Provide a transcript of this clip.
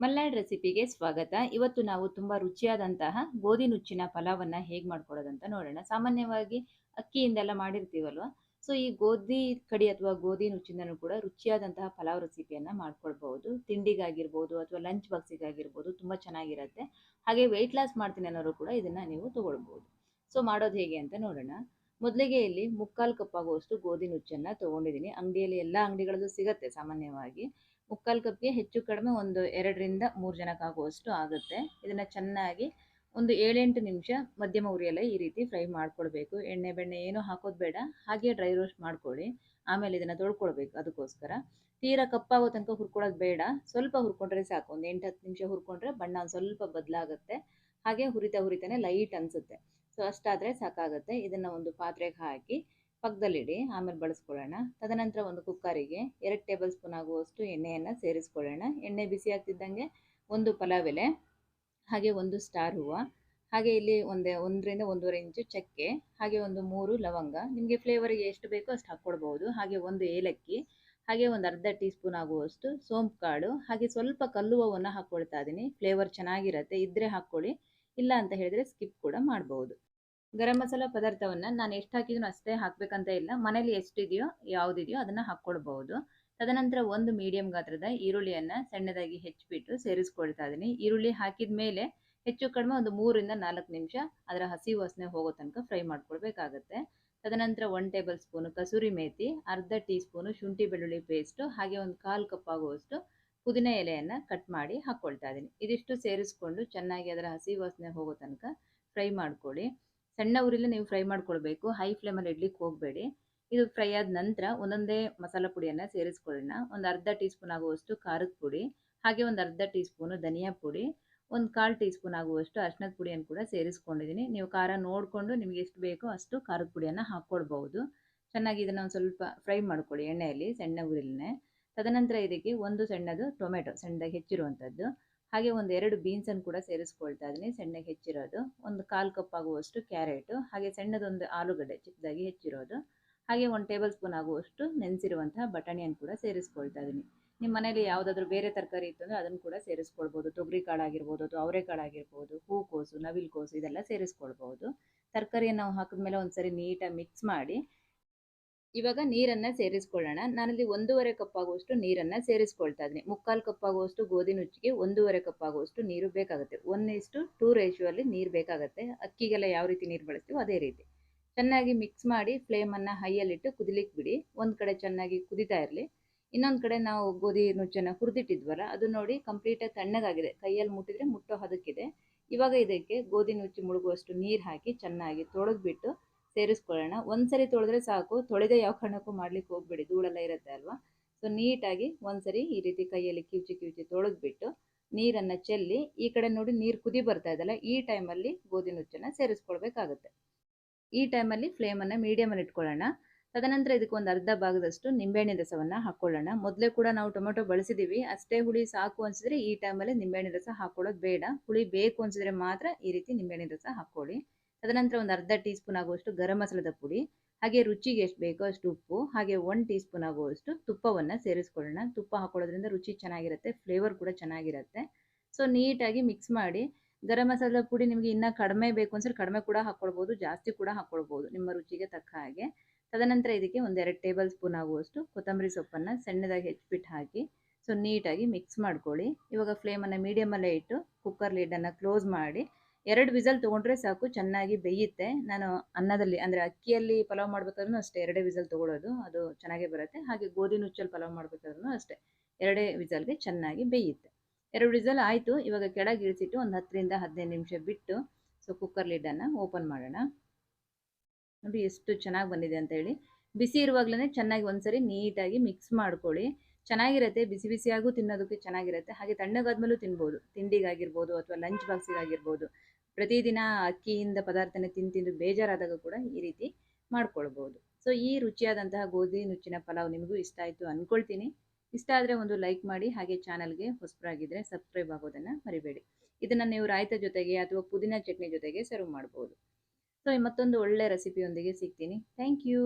ಮಲ್ನಾಡ್ ರೆಸಿಪಿಗೆ ಸ್ವಾಗತ. ಇವತ್ತು ನಾವು ತುಂಬ ರುಚಿಯಾದಂತಹ ಗೋಧಿ ನುಚ್ಚಿನ ಪಲಾವನ್ನ ಹೇಗೆ ಮಾಡ್ಕೊಡೋದಂತ ನೋಡೋಣ. ಸಾಮಾನ್ಯವಾಗಿ ಅಕ್ಕಿಯಿಂದೆಲ್ಲ ಮಾಡಿರ್ತೀವಲ್ವ? ಸೊ, ಈ ಗೋಧಿ ಕಡಿ ಅಥವಾ ಗೋಧಿ ನುಚ್ಚಿಂದನೂ ಕೂಡ ರುಚಿಯಾದಂತಹ ಪಲಾವ್ ರೆಸಿಪಿಯನ್ನ ಮಾಡ್ಕೊಳ್ಬಹುದು. ತಿಂಡಿಗಾಗಿರ್ಬೋದು ಅಥವಾ ಲಂಚ್ ಬಾಕ್ಸಿಗಾಗಿರ್ಬೋದು ತುಂಬ ಚೆನ್ನಾಗಿರುತ್ತೆ. ಹಾಗೆ ವೆಯ್ಟ್ ಲಾಸ್ ಮಾಡ್ತೀನಿ ಅನ್ನೋರು ಕೂಡ ಇದನ್ನ ನೀವು ತಗೊಳ್ಬಹುದು. ಸೊ, ಮಾಡೋದು ಹೇಗೆ ಅಂತ ನೋಡೋಣ. ಮೊದಲಿಗೆ ಇಲ್ಲಿ ಮುಕ್ಕಾಲು ಕಪ್ ಆಗುವಷ್ಟು ಗೋಧಿ ನುಚ್ಚನ್ನ ತಗೊಂಡಿದ್ದೀನಿ. ಅಂಗಡಿಯಲ್ಲಿ ಎಲ್ಲ ಅಂಗಡಿಗಳಲ್ಲೂ ಸಿಗತ್ತೆ ಸಾಮಾನ್ಯವಾಗಿ. ಮುಕ್ಕಾಲು ಕಪ್ಗೆ ಹೆಚ್ಚು ಕಡಿಮೆ ಒಂದು ಎರಡರಿಂದ ಮೂರು ಜನಕ್ಕಾಗುವಷ್ಟು ಆಗುತ್ತೆ. ಇದನ್ನು ಚೆನ್ನಾಗಿ ಒಂದು ಏಳೆಂಟು ನಿಮಿಷ ಮಧ್ಯಮ ಉರಿಯಲ್ಲೇ ಈ ರೀತಿ ಫ್ರೈ ಮಾಡ್ಕೊಳ್ಬೇಕು ಎಣ್ಣೆ ಬೆಣ್ಣೆ ಏನೂ ಹಾಕೋದು ಬೇಡ. ಹಾಗೆ ಡ್ರೈ ರೋಸ್ಟ್ ಮಾಡ್ಕೊಳ್ಳಿ. ಆಮೇಲೆ ಇದನ್ನು ತೊಳ್ಕೊಳ್ಬೇಕು ಅದಕ್ಕೋಸ್ಕರ. ತೀರಾ ಕಪ್ಪಾಗೋ ತನಕ ಹುರ್ಕೊಳ್ಳೋದು ಬೇಡ. ಸ್ವಲ್ಪ ಹುರ್ಕೊಂಡ್ರೆ ಸಾಕು. ಒಂದು ಎಂಟು ಹತ್ತು ನಿಮಿಷ ಹುರ್ಕೊಂಡ್ರೆ ಬಣ್ಣ ಒಂದು ಸ್ವಲ್ಪ ಬದಲಾಗುತ್ತೆ. ಹಾಗೆ ಹುರಿತಾ ಹುರಿತಾನೆ ಲೈಟ್ ಅನಿಸುತ್ತೆ. ಸೊ ಅಷ್ಟಾದರೆ ಸಾಕಾಗುತ್ತೆ. ಇದನ್ನು ಒಂದು ಪಾತ್ರೆಗೆ ಹಾಕಿ ಪಕ್ಕದಲ್ಲಿಡಿ ಆಮೇಲೆ ಬಳಸ್ಕೊಳ್ಳೋಣ. ತದನಂತರ ಒಂದು ಕುಕ್ಕರಿಗೆ ಎರಡು ಟೇಬಲ್ ಸ್ಪೂನ್ ಆಗುವಷ್ಟು ಎಣ್ಣೆಯನ್ನು ಸೇರಿಸ್ಕೊಳ್ಳೋಣ. ಎಣ್ಣೆ ಬಿಸಿ ಆಗ್ತಿದ್ದಂಗೆ ಒಂದು ಪಲಾವ್ ಎಲೆ ಹಾಗೆ ಒಂದು ಸ್ಟಾರ್ ಹೂವು, ಹಾಗೆ ಇಲ್ಲಿ ಒಂದೇ, ಒಂದರಿಂದ ಒಂದೂವರೆ ಇಂಚು ಚಕ್ಕೆ, ಹಾಗೆ ಒಂದು ಮೂರು ಲವಂಗ. ನಿಮಗೆ ಫ್ಲೇವರಿಗೆ ಎಷ್ಟು ಬೇಕೋ ಅಷ್ಟು ಹಾಕ್ಕೊಡ್ಬೋದು. ಹಾಗೆ ಒಂದು ಏಲಕ್ಕಿ, ಹಾಗೆ ಒಂದು ಅರ್ಧ ಟೀ ಸ್ಪೂನ್ ಆಗುವಷ್ಟು ಸೋಂಪು ಕಾಳು ಹಾಗೆ ಸ್ವಲ್ಪ ಕಲ್ಲುವವನ್ನು ಹಾಕ್ಕೊಳ್ತಾ ಇದ್ದೀನಿ ಫ್ಲೇವರ್ ಚೆನ್ನಾಗಿರುತ್ತೆ ಇದ್ದರೆ ಹಾಕ್ಕೊಳ್ಳಿ. ಇಲ್ಲ ಅಂತ ಹೇಳಿದರೆ ಸ್ಕಿಪ್ ಕೂಡ ಮಾಡ್ಬೋದು. ಗರಂ ಮಸಾಲ ಪದಾರ್ಥವನ್ನು ನಾನು ಎಷ್ಟು ಹಾಕಿದ್ರು ಅಷ್ಟೇ ಹಾಕಬೇಕಂತ ಇಲ್ಲ. ಮನೇಲಿ ಎಷ್ಟಿದೆಯೋ ಯಾವುದಿದೆಯೋ ಅದನ್ನು ಹಾಕ್ಕೊಳ್ಬಹುದು. ತದನಂತರ ಒಂದು ಮೀಡಿಯಂ ಗಾತ್ರದ ಈರುಳ್ಳಿಯನ್ನು ಸಣ್ಣದಾಗಿ ಹೆಚ್ಚಿಬಿಟ್ಟು ಸೇರಿಸ್ಕೊಳ್ತಾ ಇದ್ದೀನಿ. ಈರುಳ್ಳಿ ಹಾಕಿದ ಮೇಲೆ ಹೆಚ್ಚು ಕಡಿಮೆ ಒಂದು ಮೂರಿಂದ ನಾಲ್ಕು ನಿಮಿಷ ಅದರ ಹಸಿ ವಾಸನೆ ಹೋಗೋ ತನಕ ಫ್ರೈ ಮಾಡ್ಕೊಳ್ಬೇಕಾಗತ್ತೆ. ತದನಂತರ one tablespoon kasuri methi ಅರ್ಧ ಟೀ ಸ್ಪೂನು ಶುಂಠಿ ಬೆಳ್ಳುಳ್ಳಿ ಪೇಸ್ಟು ಹಾಗೆ ಒಂದು ಕಾಲು ಕಪ್ ಆಗುವಷ್ಟು ಪುದಿನ ಎಲೆಯನ್ನು ಕಟ್ ಮಾಡಿ ಹಾಕ್ಕೊಳ್ತಾ ಇದ್ದೀನಿ. ಇದಿಷ್ಟು ಸೇರಿಸ್ಕೊಂಡು ಚೆನ್ನಾಗಿ ಅದರ ಹಸಿ ವಾಸನೆ ಹೋಗೋ ತನಕ ಫ್ರೈ ಮಾಡ್ಕೊಳ್ಳಿ. ಸಣ್ಣ ಉರಿಲಿ ನೀವು ಫ್ರೈ ಮಾಡ್ಕೊಳ್ಬೇಕು. ಹೈ ಫ್ಲೇಮಲ್ಲಿ ಇಡ್ಲಿಕ್ಕೆ ಹೋಗಬೇಡಿ. ಇದು ಫ್ರೈ ಆದ ನಂತರ ಒಂದೊಂದೇ ಮಸಾಲ ಪುಡಿಯನ್ನು ಸೇರಿಸ್ಕೊಳ್ಳೋಣ. ಒಂದು ಅರ್ಧ ಟೀ ಸ್ಪೂನ್ ಆಗುವಷ್ಟು ಖಾರದ ಪುಡಿ, ಹಾಗೆ ಒಂದು ಅರ್ಧ ಟೀ ಸ್ಪೂನು ಧನಿಯಾ ಪುಡಿ, ಒಂದು ಕಾಲು ಟೀ ಸ್ಪೂನ್ ಆಗುವಷ್ಟು ಅರ್ಶಿನದ ಪುಡಿಯನ್ನು ಕೂಡ ಸೇರಿಸ್ಕೊಂಡಿದ್ದೀನಿ. ನೀವು ಖಾರ ನೋಡಿಕೊಂಡು ನಿಮಗೆ ಎಷ್ಟು ಬೇಕೋ ಅಷ್ಟು ಖಾರದ ಪುಡಿಯನ್ನು ಹಾಕ್ಕೊಳ್ಬಹುದು. ಚೆನ್ನಾಗಿ ಇದನ್ನು ಒಂದು ಸ್ವಲ್ಪ ಫ್ರೈ ಮಾಡ್ಕೊಳ್ಳಿ ಎಣ್ಣೆಯಲ್ಲಿ, ಸಣ್ಣ ಉರಿಲೇ ತದನಂತರ ಇದಕ್ಕೆ ಒಂದು ಸಣ್ಣದು ಟೊಮೆಟೊ, ಸಣ್ಣದಾಗಿ ಹೆಚ್ಚಿರುವಂಥದ್ದು. ಹಾಗೆ ಒಂದು ಎರಡು ಬೀನ್ಸನ್ನು ಕೂಡ ಸೇರಿಸ್ಕೊಳ್ತಾ ಇದ್ದೀನಿ. ಸಣ್ಣಗೆ ಹೆಚ್ಚಿರೋದು. ಒಂದು ಕಾಲು ಕಪ್ ಆಗುವಷ್ಟು ಕ್ಯಾರೆಟು ಹಾಗೆ ಸಣ್ಣದೊಂದು ಆಲೂಗಡ್ಡೆ ಚಿಕ್ಕದಾಗಿ ಹೆಚ್ಚಿರೋದು. ಹಾಗೆ ಒಂದು ಟೇಬಲ್ ಸ್ಪೂನ್ ಆಗುವಷ್ಟು ನೆನೆಸಿರುವಂತಹ ಬಟಾಣಿಯನ್ನು ಕೂಡ ಸೇರಿಸ್ಕೊಳ್ತಾ ಇದ್ದೀನಿ. ನಿಮ್ಮ ಮನೇಲಿ ಯಾವುದಾದ್ರೂ ಬೇರೆ ತರಕಾರಿ ಇತ್ತು ಅಂದರೆ ಅದನ್ನು ಕೂಡ ಸೇರಿಸ್ಕೊಳ್ಬೋದು. ತೊಗರಿ ಕಾಳಾಗಿರ್ಬೋದು ಅಥವಾ ಅವರೆಕಾಳಾಗಿರ್ಬೋದು ಹೂಕೋಸು, ನವಿಲುಕೋಸು ಇದೆಲ್ಲ ಸೇರಿಸ್ಕೊಳ್ಬೋದು. ತರಕಾರಿಯನ್ನು ನಾವು ಹಾಕಿದ್ಮೇಲೆ ಒಂದ್ಸರಿ ನೀಟಾಗಿ ಮಿಕ್ಸ್ ಮಾಡಿ ಇವಾಗ ನೀರನ್ನು ಸೇರಿಸ್ಕೊಳ್ಳೋಣ. ನಾನಲ್ಲಿ ಒಂದೂವರೆ ಕಪ್ ಆಗುವಷ್ಟು ನೀರನ್ನು ಸೇರಿಸ್ಕೊಳ್ತಾ ಇದ್ದೀನಿ. ಮುಕ್ಕಾಲು ಕಪ್ ಆಗುವಷ್ಟು ಗೋಧಿ ನುಚ್ಚಿಗೆ ಒಂದೂವರೆ ಕಪ್ ಆಗುವಷ್ಟು ನೀರು ಬೇಕಾಗುತ್ತೆ. ಒನ್ ಇಷ್ಟು ಟೂ ರೇಷಿಯೋಲ್ಲಿ ನೀರು ಬೇಕಾಗುತ್ತೆ. ಅಕ್ಕಿಗೆಲ್ಲ ಯಾವ ರೀತಿ ನೀರು ಬಳಸ್ತೀವೋ ಅದೇ ರೀತಿ. ಚೆನ್ನಾಗಿ ಮಿಕ್ಸ್ ಮಾಡಿ ಫ್ಲೇಮನ್ನು ಹೈಯಲ್ಲಿಟ್ಟು ಕುದಿಲಿಕ್ಕೆ ಬಿಡಿ. ಒಂದು ಕಡೆ ಚೆನ್ನಾಗಿ ಕುದಿತಾ ಇರಲಿ. ಇನ್ನೊಂದು ಕಡೆ ನಾವು ಗೋಧಿ ನುಚ್ಚನ್ನ ಹುರಿದಿಟ್ಟಿದ್ವಲ್ಲ, ಅದು ನೋಡಿ ಕಂಪ್ಲೀಟಾಗಿ ತಣ್ಣಗಾಗಿದೆ. ಕೈಯಲ್ಲಿ ಮುಟ್ಟಿದ್ರೆ ಮುಟ್ಟೋ ಹದಕ್ಕಿದೆ. ಇವಾಗ ಇದಕ್ಕೆ ಗೋಧಿ ನುಚ್ಚಿ ಮುಳುಗುವಷ್ಟು ನೀರು ಹಾಕಿ ಚೆನ್ನಾಗಿ ತೊಳೆದ್ಬಿಟ್ಟು ಸೇರಿಸ್ಕೊಳ್ಳೋಣ. ಒಂದ್ಸರಿ ತೊಳೆದ್ರೆ ಸಾಕು. ತೊಳೆದ ಯಾವ ಕಾರಣಕ್ಕೂ ಮಾಡ್ಲಿಕ್ಕೆ ಹೋಗ್ಬೇಡಿ. ಧೂಳೆಲ್ಲ ಇರುತ್ತೆ ಅಲ್ವಾ? ಸೊ ನೀಟಾಗಿ ಒಂದ್ಸರಿ ಈ ರೀತಿ ಕೈಯಲ್ಲಿ ಕಿವುಚಿ ಕಿವುಚಿ ತೊಳೆದ್ಬಿಟ್ಟು ನೀರನ್ನು ಚೆಲ್ಲಿ, ಈ ಕಡೆ ನೋಡಿ ನೀರು ಕುದಿ ಬರ್ತಾ ಇದಲ್ಲ ಈ ಟೈಮಲ್ಲಿ ಗೋಧಿ ನುಚ್ಚನ್ನು ಸೇರಿಸ್ಕೊಳ್ಬೇಕಾಗುತ್ತೆ. ಈ ಟೈಮಲ್ಲಿ ಫ್ಲೇಮನ್ನು ಮೀಡಿಯಮಲ್ಲಿ ಇಟ್ಕೊಳ್ಳೋಣ. ತದನಂತರ ಇದಕ್ಕೆ ಒಂದು ಅರ್ಧ ಭಾಗದಷ್ಟು ನಿಂಬೆಹಣ್ಣಿನ ರಸವನ್ನು ಹಾಕ್ಕೊಳ್ಳೋಣ ಮೊದಲೇ ಕೂಡ ನಾವು ಟೊಮೆಟೊ ಬಳಸಿದ್ದೀವಿ ಅಷ್ಟೇ ಹುಳಿ ಸಾಕು ಅನಿಸಿದ್ರೆ ಈ ಟೈಮಲ್ಲಿ ನಿಂಬೆಹಣ್ಣಿನ ರಸ ಹಾಕ್ಕೊಳ್ಳೋದು ಬೇಡ. ಹುಳಿ ಬೇಕು ಅನಿಸಿದ್ರೆ ಮಾತ್ರ ಈ ರೀತಿ ನಿಂಬೆಹಣ್ಣಿನ ರಸ ಹಾಕ್ಕೊಳ್ಳಿ. ತದನಂತರ ಒಂದು ಅರ್ಧ ಟೀ ಸ್ಪೂನ್ ಆಗುವಷ್ಟು ಗರಂ ಮಸಾಲದ ಪುಡಿ, ಹಾಗೆ ರುಚಿಗೆ ಎಷ್ಟು ಬೇಕೋ ಅಷ್ಟು ಉಪ್ಪು, ಹಾಗೆ ಒನ್ ಟೀ ಸ್ಪೂನ್ ಆಗುವಷ್ಟು ತುಪ್ಪವನ್ನು ಸೇರಿಸ್ಕೊಳ್ಳೋಣ. ತುಪ್ಪ ಹಾಕೊಳ್ಳೋದ್ರಿಂದ ರುಚಿ ಚೆನ್ನಾಗಿರುತ್ತೆ ಫ್ಲೇವರ್ ಕೂಡ ಚೆನ್ನಾಗಿರುತ್ತೆ. ಸೊ ನೀಟಾಗಿ ಮಿಕ್ಸ್ ಮಾಡಿ ಗರಂ ಮಸಾಲದ ಪುಡಿ ನಿಮಗೆ ಇನ್ನೂ ಕಡಿಮೆ ಬೇಕು ಅನ್ಸರೆ ಕಡಿಮೆ ಕೂಡ ಹಾಕ್ಕೊಳ್ಬೋದು ಜಾಸ್ತಿ ಕೂಡ ಹಾಕ್ಕೊಳ್ಬೋದು ನಿಮ್ಮ ರುಚಿಗೆ ತಕ್ಕ ಹಾಗೆ. ತದನಂತರ ಇದಕ್ಕೆ ಒಂದೆರಡು ಟೇಬಲ್ ಸ್ಪೂನ್ ಆಗುವಷ್ಟು ಕೊತ್ತಂಬರಿ ಸೊಪ್ಪನ್ನು ಸಣ್ಣದಾಗಿ ಹೆಚ್ಚಿಬಿಟ್ಟು ಹಾಕಿ ಸೊ ನೀಟಾಗಿ ಮಿಕ್ಸ್ ಮಾಡ್ಕೊಳ್ಳಿ. ಇವಾಗ ಫ್ಲೇಮನ್ನು ಮೀಡಿಯಮಲ್ಲೇ ಇಟ್ಟು ಕುಕ್ಕರ್ ಲಿಡನ್ನು ಕ್ಲೋಸ್ ಮಾಡಿ ಎರಡು ವಿಸಲ್ ತೊಗೊಂಡ್ರೆ ಸಾಕು, ಚೆನ್ನಾಗಿ ಬೇಯುತ್ತೆ. ನಾನು ಅನ್ನದಲ್ಲಿ, ಅಂದರೆ ಅಕ್ಕಿಯಲ್ಲಿ ಪಲಾವ್ ಮಾಡ್ಬೇಕಾದ್ರೂ ಅಷ್ಟೇ ಎರಡೇ ವಿಸಲ್ ತೊಗೊಳೋದು ಅದು ಚೆನ್ನಾಗೇ ಬರುತ್ತೆ. ಹಾಗೆ ಗೋಧಿ ನುಚ್ಚಲ್ಲಿ ಪಲಾವ್ ಮಾಡ್ಬೇಕಾದ್ರೂ ಅಷ್ಟೇ ಎರಡೇ ವಿಸಲ್ಗೆ ಚೆನ್ನಾಗಿ ಬೇಯುತ್ತೆ. ಎರಡು ವಿಸಲ್ ಆಯಿತು, ಇವಾಗ ಕೆಳಗೆ ಇಳಿಸಿಟ್ಟು ಒಂದು ಹತ್ತರಿಂದ ಹದಿನೈದು ನಿಮಿಷ ಬಿಟ್ಟು ಸೊ ಕುಕ್ಕರ್ ಲಿಡ್ಡನ್ನು ಓಪನ್ ಮಾಡೋಣ. ನೋಡಿ ಎಷ್ಟು ಚೆನ್ನಾಗಿ ಬಂದಿದೆ ಅಂತ ಹೇಳಿ. ಬಿಸಿ ಇರುವಾಗಲೇ ಚೆನ್ನಾಗಿ ಒಂದ್ಸರಿ ನೀಟಾಗಿ ಮಿಕ್ಸ್ ಮಾಡ್ಕೊಳ್ಳಿ. ಚೆನ್ನಾಗಿರುತ್ತೆ, ಬಿಸಿ ಬಿಸಿಯಾಗೂ ತಿನ್ನೋದಕ್ಕೆ ಚೆನ್ನಾಗಿರುತ್ತೆ. ಹಾಗೆ ತಣ್ಣಗಾದ್ಮೇಲೂ ತಿನ್ಬೋದು. ತಿಂಡಿಗಾಗಿರ್ಬೋದು ಅಥವಾ ಲಂಚ್ ಬಾಕ್ಸಿಗಾಗಿರ್ಬೋದು ಪ್ರತಿದಿನ ಅಕ್ಕಿಯಿಂದ ಪದಾರ್ಥನ ತಿಂದು ತಿಂದು ಬೇಜಾರಾದಾಗ ಕೂಡ ಈ ರೀತಿ ಮಾಡ್ಕೊಳ್ಬೋದು. ಸೊ ಈ ರುಚಿಯಾದಂತಹ ಗೋಧಿ ನುಚ್ಚಿನ ಪಲಾವ್ ನಿಮಗೂ ಇಷ್ಟ ಆಯಿತು ಅಂದ್ಕೊಳ್ತೀನಿ ಇಷ್ಟ ಆದರೆ ಒಂದು ಲೈಕ್ ಮಾಡಿ, ಹಾಗೆ ಚಾನಲ್ಗೆ ಹೊಸಬರಾಗಿದ್ದರೆ ಸಬ್ಸ್ಕ್ರೈಬ್ ಆಗೋದನ್ನು ಮರಿಬೇಡಿ. ಇದನ್ನು ನೀವು ರಾಯ್ತ ಜೊತೆಗೆ ಅಥವಾ ಪುದೀನ ಚಟ್ನಿ ಜೊತೆಗೆ ಸರ್ವ್ ಮಾಡ್ಬೋದು. ಸೊ ಮತ್ತೊಂದು ಒಳ್ಳೆ ರೆಸಿಪಿಯೊಂದಿಗೆ ಸಿಗ್ತೀನಿ. Thank you